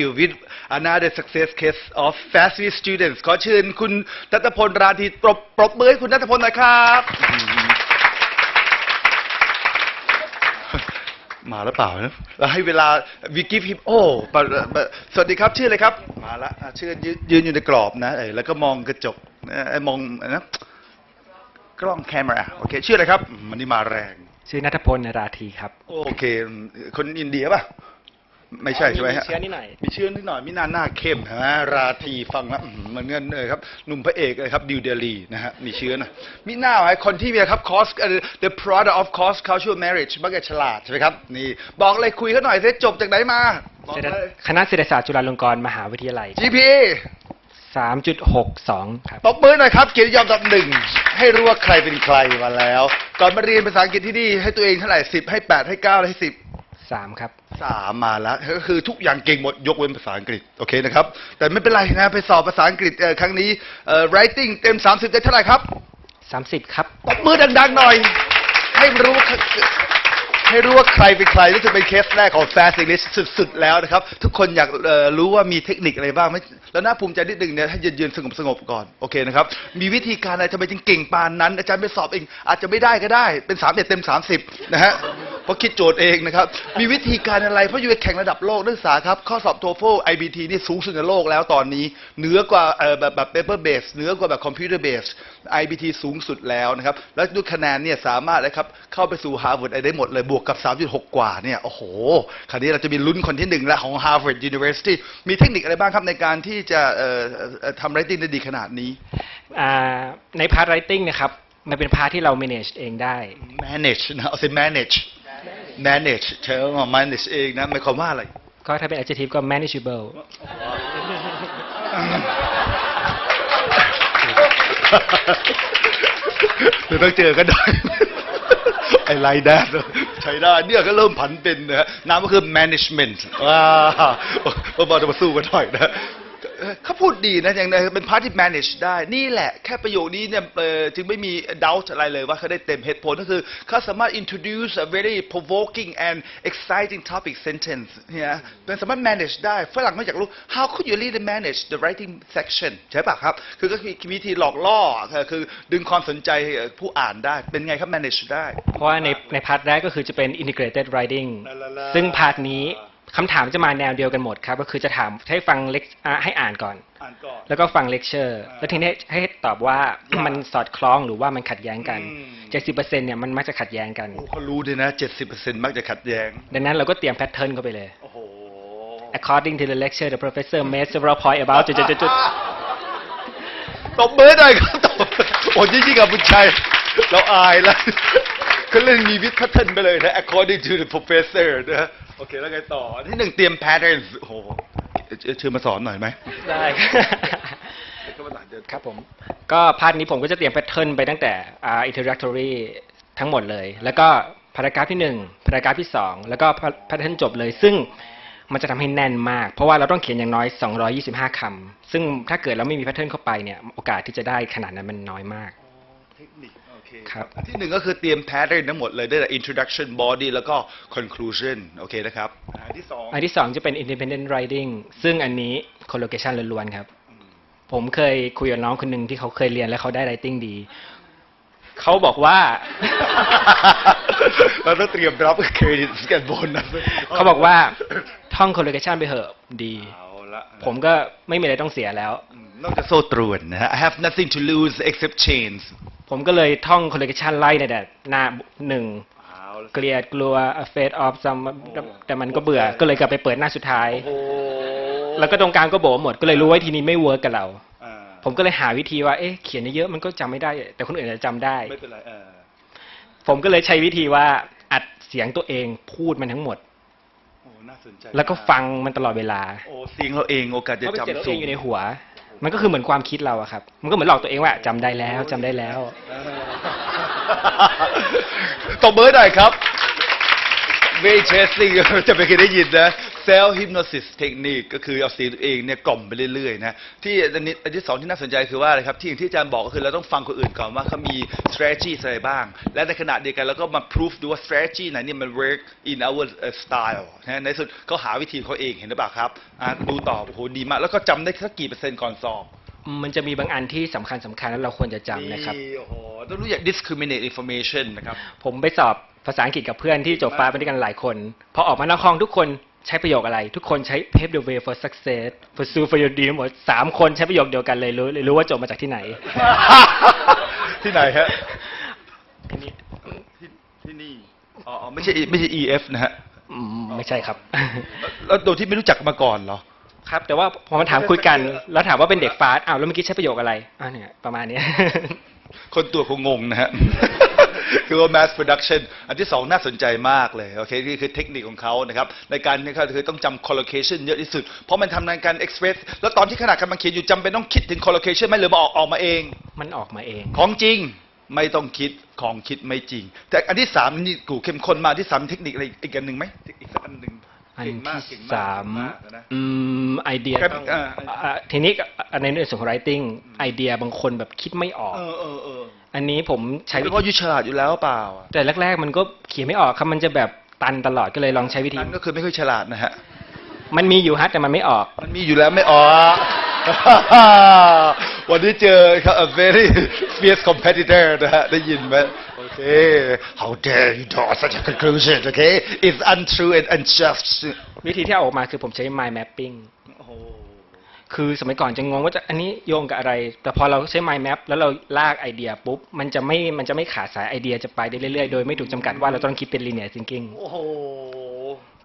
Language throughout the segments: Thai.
you with another success case of FAST students ขอเชิญคุณนัทพลราธีปรบปรบมือให้คุณนัทพลหน่อยครับ มาแล้วเปล่านะแล้วให้เวลา we give him โอ้ปะปะสวัสดีครับ ชื่ออะไรครับ มาละอะชื่อยืนยืนอยู่ในกรอบนะเออแล้วก็มองกระจกนะเอ้ยมองนะกล้องแคมราโอเค ชื่ออะไรครับอืมวันนี้มาแรง ชื่อนัทพลราธีครับ โอเค คนอินเดียป่ะ ไม่ใช่ใช่ไหมฮะ มีเชื้อนิดหน่อย มีเชื้อนิดหน่อยมินาหน้าเข้มฮะราทีฟังแล้วอื้อหือเหมือนเงินเลยครับหนุ่มพระเอกเลยครับดิวเดลีนะฮะมีเชื้อนะมิน่าไอ้คนที่มีครับ cost the product of cost cultural marriage มักจะฉลาดใช่ไหมครับนี่บอกเลยคุยเขาหน่อยสิจบจากไหนมาบอกเลยคณะเศรษฐศาสตร์จุฬาลงกรณ์มหาวิทยาลัย GPA 3.62 ครับตบมือหน่อยครับเกียรติยศอันดับหนึ่งให้รู้ว่าใครเป็นใครมาแล้ว ก่อนมาเรียนภาษาอังกฤษที่นี่ให้ตัวเองเท่าไหร่สิบให้แปดให้เก้าให้ สิบ3ครับสามมาแล้วก็คือทุกอย่างเก่งหมดยกเว้นภาษาอังกฤษโอเคนะครับแต่ไม่เป็นไรนะไปสอบภาษาอังกฤษเอ่อครั้งนี้เอ่อ writing เต็ม 30 ได้เท่าไหร่ครับ30ครับ ตบมือดังๆหน่อย ให้รู้ว่า ให้รู้ว่าใครเป็นใครนี่จะเป็นเคสแรกของ Fast English สุดๆแล้วนะครับ ทุกคนอยากเอ่อรู้ว่ามีเทคนิคอะไรบ้างไหมแล้วน่าภูมิใจนิดนึงเนี่ยให้ยืนๆสงบๆก่อน โอเคนะครับ มีวิธีการอะไรทำไมจึงเก่งปานนั้น อาจารย์ไปสอบเอง อาจจะไม่ได้ก็ได้เป็น3เเต็ม 30 นะฮะเพราะคิดโจทย์เองนะครับ มีวิธีการอะไร เพราะอยู่ในแข่งระดับโลกนักศึกษาครับ ข้อสอบ TOEFL IBT นี่สูงสุดในโลกแล้วตอนนี้เหนือกว่าเอ่อแบบแบบ paper based เหนือกว่าแบบ computer based IBT สูงสุดแล้วนะครับ แล้วด้วยคะแนนเนี่ยสามารถนะครับเข้าไปสู่ Harvard ได้หมดเลยบวกกับ 3.6 กว่าเนี่ย โอ้โห คราวนี้เราจะมีลุ้นคนที่หนึ่งแล้วของ Harvard University มีเทคนิคอะไรบ้างครับในการที่จะเอ่อเอ่อเอ่อทำ writing ได้ดีขนาดนี้อ่าในพาร์ท writing นะครับ มันเป็นพาร์ทที่เรา manage เองได้ manage นะเอาสิ manage manage ใช้ว่า manage เองนะหมายความว่าอะไร ก็ถ้าเป็น adjective ก็ manageable เดี๋ยวต้องเจอกันได้ไอ้ไรแดน ใช้ได้ เนี่ยก็เริ่มผันเป็นนะฮะน้ำก็คือ management ว้าวมาจะมาสู้กันหน่อยนะ เอ่อเขาพูดดีนะอย่างไรเป็นพาร์ทที่ manage ได้นี่แหละ แค่ประโยคนี้เนี่ยเอ่อจึงไม่มี doubt อะไรเลยว่าเขาได้เต็มเหตุผลก็คือเขาสามารถ introduce a very provoking and exciting topic sentence เนี่ยเป็นสามารถ manage ได้ฝรั่งไม่อยากรู้ how could you really manage the writing section ใช่ปะครับ คือก็คือวิธีหลอกล่อคือคือดึงความสนใจผู้อ่านได้เป็นไงครับ manage ได้ เพราะว่าในในพาร์ทแรกก็คือจะเป็น integrated writing ลาลาลาซึ่งพาร์ทนี้ คำถามจะมาแนวเดียวกันหมดครับ ก็คือจะถามให้ฟังเลคอ่าให้อ่านก่อน อ่านก่อน แล้วก็ฟังเลคเชอร์ แล้วทีนี้ให้ตอบว่ามันสอดคล้องหรือว่ามันขัดแย้งกันอืม70%เนี่ยมันมักจะขัดแย้งกันโอ้เขารู้ด้วยนะ70%มักจะขัดแย้ง ดังนั้นเราก็เตรียมแพทเทิร์นเข้าไปเลย โอ้โห According to the lecture the professor made several points about จุดจุดจุดจุดตบมือหน่อยครับตบโอ้ยยิ่งกับบุญชัยเราอายแล้ว เขาเล่นมีวิทย์พัฒนไปเลยนะ according to the professor นะฮะโอเค แล้วไงต่ออันที่หนึ่งเตรียม patterns โอ้โหเอ่อเชิญมาสอนหน่อยไหมได้เดี๋ยวก็มาหลังเดี๋ยวครับผม ก็พาร์ทนี้ผมก็จะเตรียมแพทเทิร์นไปตั้งแต่อ่า introductory ทั้งหมดเลย แล้วก็พารากราฟที่หนึ่งพารากราฟที่สองแล้วก็แพทเทิร์นจบเลย ซึ่งมันจะทำให้แน่นมาก เพราะว่าเราต้องเขียนอย่างน้อย 225 คำซึ่งถ้าเกิดเราไม่มีแพทเทิร์นเข้าไปเนี่ยโอกาสที่จะได้ขนาดนั้นมันน้อยมาก เทคนิคโอเคครับอันที่หนึ่งก็คือเตรียม pattern ทั้งหมดเลยได้แต่ introduction body แล้วก็ conclusion โอเคนะครับ อันที่สองอันที่สองจะเป็น independent writing ซึ่งอันนี้ collocation ล้วนๆครับ ผมเคยคุยกับน้องคนหนึ่งที่เขาเคยเรียนแล้วเขาได้ writing ดี เขาบอกว่า เราต้องเตรียมรับเครดิตกันบนนะเขาบอกว่าท่อง collocation ไปเหอะดีเอาละผมก็ไม่มีอะไรต้องเสียแล้วอืมนอกจากโซ่ตรวนนะฮะ I have nothing to lose except chains ผมก็เลยท่อง collocation ไล่ในแต่หน้าหนึ่งเอาละเกลียดกลัว afraid of some แต่มันก็เบื่อ ก็เลยกลับไปเปิดหน้าสุดท้ายโอ้แล้วก็ตรงกลางก็โบหมด ก็เลยรู้ว่าทีนี้ไม่เวิร์กกับเราอ่าผมก็เลยหาวิธีว่า เอ๊ะ เขียนเยอะๆมันก็จำไม่ได้ แต่คนอื่นจะจำได้ ไม่เป็นไรเออผมก็เลยใช้วิธีว่าอัดเสียงตัวเองพูดมันทั้งหมดโอ้น่าสนใจแล้วก็ฟังมันตลอดเวลา โอ้ เสียงเราเองโอกาสเพจะราะเป็นเสียงจำตัวสูเองงอยู่ในหัว มันก็คือเหมือนความคิดเราอะครับ มันก็เหมือนหลอกตัวเองว่าจำได้แล้วจำได้แล้วเออตบมือหน่อยครับ very interesting จะไม่เคยได้ยินนะ self hypnosis technique ก็คือเอาเสียงตัวเองเนี่ยกล่อมไปเรื่อยๆนะ ที่อันนี้อันที่สองที่น่าสนใจคือว่าอะไรครับ ที่อย่างที่อาจารย์บอกก็คือเราต้องฟังคนอื่นก่อนว่าเขามี strategy อะไรบ้าง และในขณะเดียวกันเราก็มา proof ดูว่า strategy ไหนเนี่ยมัน work in our uh, style นะในสุดเขาหาวิธีของเขาเองเห็นหรือเปล่าครับอะดูต่อโอ้โหดีมาก แล้วก็จำได้สักกี่เปอร์เซ็นต์ก่อนสอบ มันจะมีบางอันที่สำคัญสำคัญแล้วเราควรจะจำนะครับ ดีโอ้โหต้องรู้จัก discriminate information นะครับ ผมไปสอบ ภาษาอังกฤษกับเพื่อนที่จบฟ้าไปด้วยกันหลายคน พอออกมานอกห้องทุกคนใช้ประโยคอะไร ทุกคนใช้ pave the way for success pursue for your dream หมดสามคนใช้ประโยคเดียวกันเลยรู้เลยรู้ว่าจบมาจากที่ไหน ที่ไหนฮะทีนี้ที่ที่นี่อ๋ออ๋อไม่ใช่ไม่ใช่ EF นะฮะอืมไม่ใช่ครับ แล้วโดยที่ไม่รู้จักมาก่อนเหรอ ครับ แต่ว่าพอมาถามคุยกัน แล้วถามว่าเป็นเด็กฟาสอ้าวแล้วเมื่อกี้ใช้ประโยคอะไรอ่าเนี่ยประมาณเนี้ยคนตัวคงงงนะฮะ คือว่า mass production อันที่สองน่าสนใจมากเลยโอเคนี่คือเทคนิคของเขานะครับในการนี่ก็คือต้องจำ collocation เยอะที่สุด เพราะมันทำในการ express แล้วตอนที่ขนาดกำลังเขียนอยู่จำเป็นต้องคิดถึง collocation ไหมหรือมาออกออกมาเอง มันออกมาเอง ของจริงไม่ต้องคิดของคิดไม่จริง แต่อันที่สามนี่กูเข้มข้นมากที่สามเทคนิคอะไรอีกอันหนึ่งไหมอีกสักอันหนึ่งอันเก่งมากที่เก่งสามเก่งมากนะอืมไอเดียครับต้องอ่าอ่าทีนี้อะในเรื่องของ writing ไอเดียบางคนแบบคิดไม่ออกเออเออเอออันนี้ผมใช้ใช้วิเพราะธียูฉลาดอยู่แล้วเปล่าอะแต่แรก ๆ มันก็เขียนไม่ออกครับมันจะแบบตันตลอดก็เลยลองใช้วิธี นั่นก็คือไม่ค่อยฉลาดนะฮะ มันมีอยู่ฮะแต่มันไม่ออก มันมีอยู่แล้วไม่อ๋อ วันนี้เจอครับ a very fierce competitor นะฮะ ได้ยินไหมโอเค how dare you draw such a conclusion okay it's untrue and unjust วิธีที่เอาออกมาคือผมใช้ mind mapping โอ้โห คือสมัยก่อนจะงงว่าจะอันนี้โยงกับอะไร แต่พอเราใช้ mind map แล้วเราลากไอเดียปุ๊บ มันจะไม่มันจะไม่ขาดสายไอเดียจะไปได้เรื่อยๆ โดยไม่ถูกจำกัดว่าเราต้องคิดเป็น linear thinking โอ้โห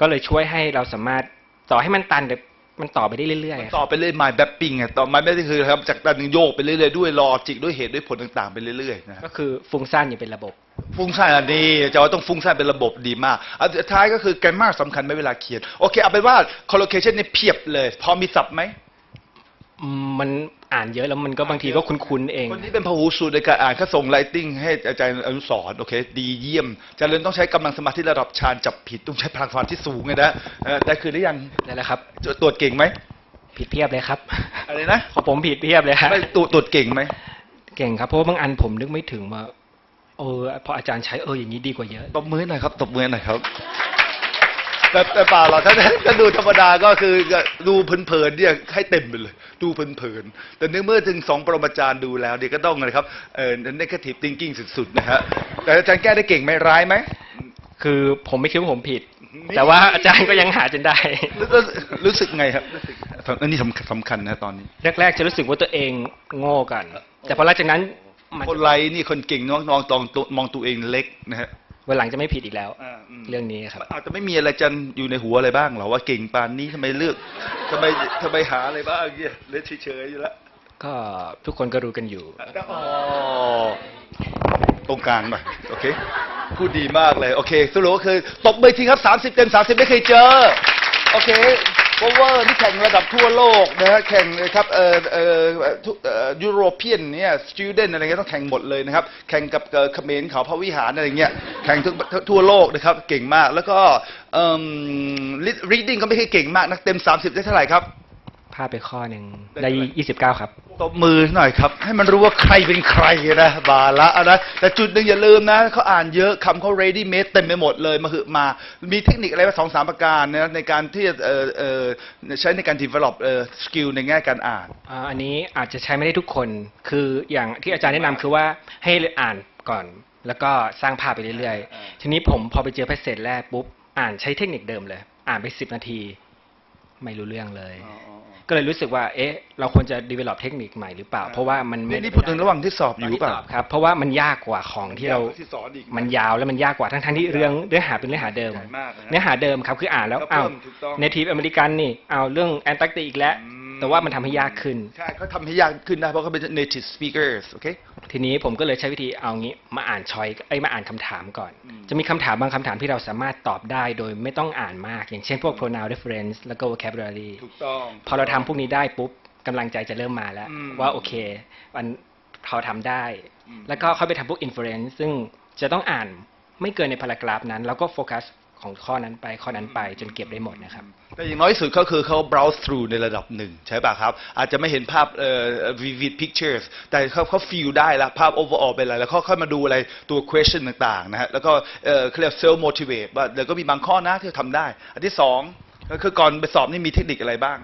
ก็เลยช่วยให้เราสามารถต่อให้มันตันแต่มันต่อไปได้เรื่อยๆ ต่อไปเรื่อย mind mapping อะต่อ mind mapping คือครับจากด้านหนึ่งโยกไปเรื่อยๆด้วยลอจิกด้วยเหตุด้วยผลต่างๆไปเรื่อยๆนะก็คือฟุ้งซ่านอย่างเป็นระบบ ฟุ้งซ่านอันนี้จะว่าต้องฟุ้งซ่านเป็นระบบดีมากอันสุดท้ายก็คือ grammar สำคัญไหมเวลาเขียน โอเคเอาเป็นว่า collocation เนี่ยเพียบเลย พอมีศัพท์ไหมอื มมันอ่านเยอะแล้วมันก็บางทีก็คุ้นๆเอง คนที่เป็นพหูสูตรในการอ่านเขาส่ง writing ให้อาจารย์อนุสรณ์โอเค ดีเยี่ยมอาจารย์เลยต้องใช้กำลังสมาธิระดับฌานจับผิดต้องใช้พลังสมาธิสูงไงนะเออได้คือได้ยังนั่นแหละครับตรวจเก่งไหมผิดเพียบเลยครับอะไรนะของผมผิดเพียบเลยฮะไม่ตรวจตรวจเก่งไหมเก่งครับเพราะว่าบางอันผมนึกไม่ถึงว่าเออพออาจารย์ใช้เอออย่างนี้ดีกว่าเยอะตบมือหน่อยครับตบมือหน่อยครับ แต่แต่เปล่าหรอกถ้าถ้าดูธรรมดาก็คือดูเพลินๆเนี่ยให้เต็มไปเลย ดูเพลินๆแต่เนื่องเมื่อถึงสองปรมาจารย์ดูแล้วเดี๋ยวก็ต้องนะครับเออ negative thinking สุดๆนะฮะแต่อาจารย์แก้ได้เก่งไหมร้ายไหมคือผมไม่คิดว่าผมผิดนี่แต่ว่าอาจารย์ก็ยังหาจนได้รู้รู้รู้สึกไงครับรู้สึกอันนี้สำคัญสำคัญนะตอนนี้ แรกๆจะรู้สึกว่าตัวเองโง่กัน แต่พอหลังจากนั้นมันคนไรนี่คนเก่งน้องน้องตองมองตัวเองเล็กนะฮะ วันหลังจะไม่ผิดอีกแล้ว อ่าอืม เรื่องนี้ครับ อาจจะไม่มีอะไรจันอยู่ในหัวอะไรบ้างเหรอว่าเก่งปานนี้ทำไมเลือกทำไมทำไมหาอะไรบ้างเนี่ยเล่นเฉยๆอยู่แล้วก็ทุกคนก็รู้กันอยู่อ๋อตรงกลางหน่อยโอเคพูดดีมากเลย โอเคสรุปก็คือตบมือทีครับ 30 เต็ม 30 ไม่เคยเจอ โอเค เพราะว่านี่แข่งระดับทั่วโลกนะฮะแข่งนะครับเอ่อเอ่อทุกเอ่อยุโรเปียนเนี่ยสตูเดนอะไรเงี้ยต้องแข่งหมดเลยนะครับ แข่งกับเอ่อเขมรเขาพระวิหารอะไรเงี้ยแข่งทุกทั่วโลกนะครับ เก่งมากแล้วก็เอ่อ reading ก็ไม่ใช่เก่งมากนักเต็ม 30 ได้เท่าไหร่ครับ ลาดไปข้อหนึ่งได้ได้เท่าไหร่ยี่สิบเก้าครับตบมือหน่อยครับ ให้มันรู้ว่าใครเป็นใครนะบาละนะแต่จุดหนึ่งอย่าลืมนะเขาอ่านเยอะคำเขา ready made เต็มไปหมดเลยมาหือมา มีเทคนิคอะไรบ้างสองสามประการนะในการที่จะเอ่อเอ่อใช้ในการ develop เอ่อ skill ในแง่การอ่านอ่าอันนี้อาจจะใช้ไม่ได้ทุกคนคืออย่างที่อาจารย์แนะนำคือว่าให้อ่านก่อนแล้วก็สร้างภาพไปเรื่อยอ่าๆทีนี้ผมพอไปเจอแพทเศษแรกปุ๊บ อ่านใช้เทคนิคเดิมเลย อ่านไปสิบนาที ไม่รู้เรื่องเลย ก็เลยรู้สึกว่า เอ๊ะ เราควรจะ develop เทคนิคใหม่หรือเปล่า เพราะว่ามันไม่นี่นี่พูดถึงระหว่างที่สอบอยู่ตนที่เปล่าสอบครับ เพราะว่ามันยากกว่าของที่เราที่สอนอีกมันยาวแล้วมันยากกว่าทั้งๆที่เรื่องเนื้อหาเป็นเนื้อหาเดิมใหญ่มากนะฮะเนื้อหาเดิมครับ คืออ่านแล้วแล้วอ้าวเพิ่มถูกต้องเนทีฟอเมริกันนี่เอาเรื่องแอนตาร์กติกอีกแล้วอืม แต่ว่ามันทำให้ยากขึ้น ใช่เขาทำให้ยากขึ้นได้เพราะเขาเป็น native speakers โอเค ทีนี้ผมก็เลยใช้วิธีเอางี้มาอ่านชอยไอ้ยมาอ่านคำถามก่อน อืม จะมีคำถามบางคำถามที่เราสามารถตอบได้โดยไม่ต้องอ่านมาก อย่างเช่นพวก pronoun reference แล้วก็ vocabulary ถูกต้อง พอเราทำพวกนี้ได้ปุ๊บกำลังใจจะเริ่มมาแล้ว อืมว่าโอเคมันพอทำได้ อืม แล้วก็ค่อยไปทำพวก inference ซึ่งจะต้องอ่านไม่เกินในพารากราฟนั้น แล้วก็โฟกัส ของข้อนั้นไปข้อนั้นไปจนเก็บได้หมดนะครับ แต่อย่างน้อยสุดก็คือเขา browse through ในระดับหนึ่งใช่ป่ะครับ อาจจะไม่เห็นภาพเอ่อ vivid pictures แต่เขาเขา feel ได้ละภาพ overall เป็นอะไร แล้วเขาค่อยมาดูอะไรตัว question ต่างๆนะฮะแล้วก็เอ่อเขาเรียก self motivate ว่าเดี๋ยวก็มีบางข้อนะที่ทำได้ อันที่สองก็คือก่อนไปสอบนี่มีเทคนิคอะไรบ้าง